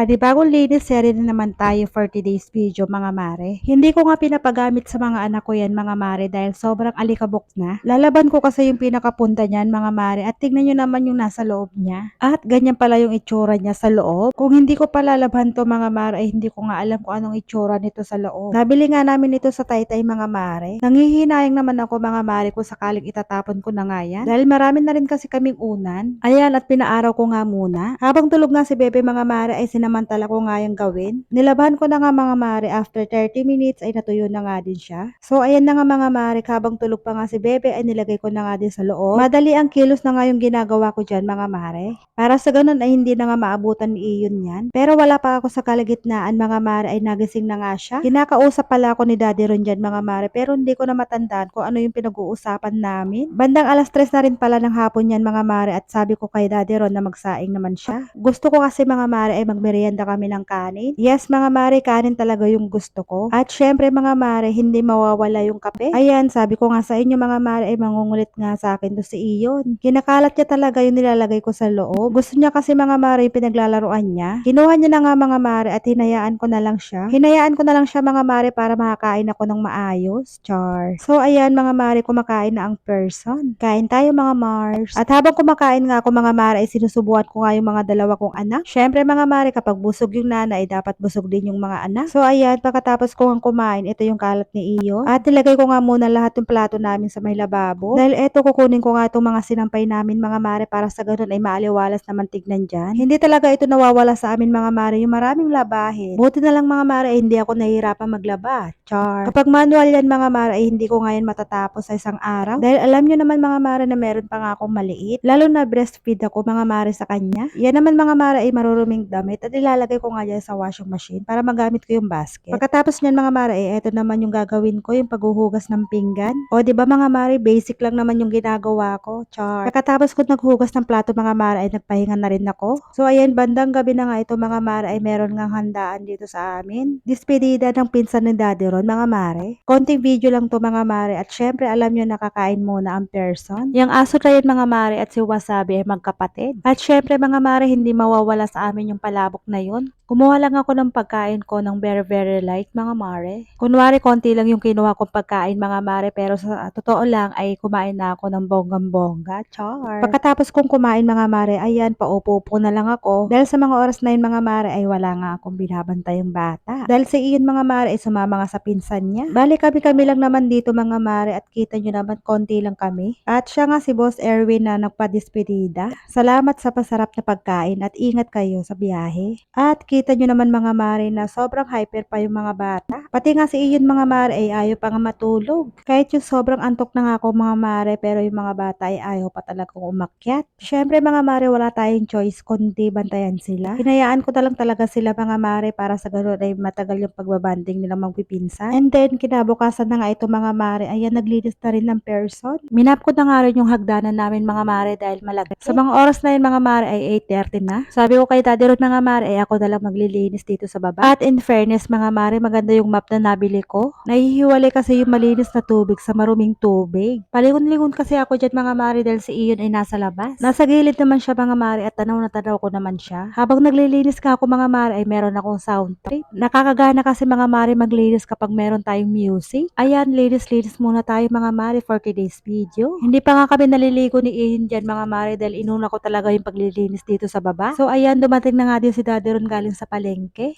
Panibagong linis seri na naman tayo for today's video mga mare. Hindi ko nga pinapagamit sa mga anak ko yan mga mare dahil sobrang alikabok na. Lalaban ko kasi yung pinakapunta niyan mga mare at tignan nyo naman yung nasa loob niya. At ganyan pala yung itsura niya sa loob. Kung hindi ko palalaban to mga mare ay hindi ko nga alam kung anong itsura nito sa loob. Nabili nga namin ito sa taytay mga mare. Nanghihinayang naman ako mga mare kung sakaling itatapon ko na nga yan. Dahil marami na rin kasi kaming unan. Ayan at pinaaraw ko nga muna. Habang tulog nga si Bebe mga mare ay sinamantala ko nga yung gawin. Nilabahan ko na nga mga mare after 30 minutes ay natuyo na nga din siya. So ayan na nga mga mare habang tulog pa nga si Bebe ay nilagay ko na nga din sa loob. Madali ang kilos na nga yung ginagawa ko dyan mga mare. Para sa ganun ay hindi na nga maabutan ni Iyon yan. Pero wala pa ako sa kalagitnaan mga mare ay nagising na nga siya. Kinakausap pala ako ni Daddy Ron dyan mga mare pero hindi ko na matandaan kung ano yung pinag-uusapan namin. Bandang alas 3 na rin pala ng hapon yan mga mare at sabi ko kay Daddy Ron na magsaing naman siya. Gusto ko kasi mga mare ay magmerienda kami ng kanin. Yes mga mare, kanin talaga yung gusto ko. At syempre mga mare, hindi mawawala yung kape. Ayan, sabi ko nga sa inyo mga mare ay mangungulit nga sa akin to si Iyon. Kinakalat niya talaga yung nilalagay ko sa loob. Gusto niya kasi mga mare pinaglalaroan niya. Kinuha niya na nga mga mare at hinayaan ko na lang siya. Hinayaan ko na lang siya mga mare para makakain ako ng maayos. Char. So ayan mga mare, kumakain na ang person. Kain tayo mga Mars. At habang kumakain nga ako mga mare ay sinusubuan ko nga yung mga dalawa kong anak. Syempre mga mare, kapag busog yung nanay, dapat busog din yung mga anak. So ayan, pagkatapos ko nga kumain, ito yung kalat ni Iyo. At nilagay ko nga muna lahat yung plato namin sa may lababo. Dahil eto kukunin ko nga itong mga sinampay namin mga mare para sa ganun ay maaliwalas naman tignan dyan. Hindi talaga ito nawawala sa amin mga mare, yung maraming labahin. Buti na lang mga mare, ay hindi ako nahihirapan maglaba. Char. Kapag manual yan mga mare, ay hindi ko ngayon matatapos sa isang araw. Dahil alam nyo naman mga mare na meron pa nga akong maliit. Lalo na breastfeed ako mga mare sa kanya. Yan naman mga mare ay maruruming damit at ilalagay ko nga dyan sa washing machine para magamit ko yung basket. Pagkatapos niyan mga mare, eh, eto naman yung gagawin ko, yung paghuhugas ng pinggan. O di ba mga mare, basic lang naman yung ginagawa ko. Char. Pagkatapos ko naghugas ng plato mga mare, ay nagpahinga na rin ako. So ayan, bandang gabi na nga ito mga mare, ay meron nga handaan dito sa amin. Dispedida ng pinsan ni Daddy Ron, mga mare. Konting video lang to mga mare at syempre alam nyo nakakain muna ang person. Yung aso na yun mga mare at si Wasabi ay magkapatid. At syempre mga mare, hindi mawawala sa amin yung palabok na yun. Kumuha lang ako ng pagkain ko ng very very light mga mare. Kunwari konti lang yung kinuha kong pagkain mga mare pero sa totoo lang ay kumain na ako ng bonggang bongga. Char. Pagkatapos kong kumain mga mare, ayan paupo-upo na lang ako. Dahil sa mga oras na yun mga mare ay wala nga akong binabantayang bata. Dahil si Ian mga mare ay sumama nga sa pinsan niya. Bali kami kami lang naman dito mga mare at kita nyo naman konti lang kami. At siya nga si Boss Erwin na nagpa-despedida. Salamat sa pasarap na pagkain at ingat kayo sa biyahe. At kita nyo naman mga mare na sobrang hyper pa yung mga bata. Pati nga si Ian mga mare ay ayaw pa nga matulog. Kahit yung sobrang antok na nga ako mga mare pero yung mga bata ay ayaw pa talagang umakyat. Syempre mga mare wala tayong choice kundi bantayan sila. Hinayaan ko na lang talaga sila mga mare para sa ganun ay matagal yung pagbabanding nila magpipinsan. And then kinabukasan na nga ito mga mare ayan naglinis na rin ng person. Minap ko na nga rin yung hagdanan namin mga mare dahil malagay. Sa mga oras na yun mga mare ay 8.30 na. Sabi ko kay Daddy Ruth mga mare ay ako na maglilinis dito sa baba. At in fairness mga mare maganda yung map na nabili ko. Nahihiwalay kasi yung malinis na tubig sa maruming tubig. Palingon-lingon kasi ako dyan mga mare dahil si Iyon ay nasa labas. Nasa gilid naman siya mga mare at tanaw na tanaw ko naman siya. Habang naglilinis ka ako mga mare ay meron akong sound trip. Nakakagana kasi mga mare maglinis kapag meron tayong music. Ayan, linis-linis muna tayo mga mare for today's video. Hindi pa nga kami naliligo ni Iyon dyan mga mare dahil inuna ko talaga yung paglilinis dito sa baba. So ayan, dumating na nga din si Daddy Ron galing sa palengke.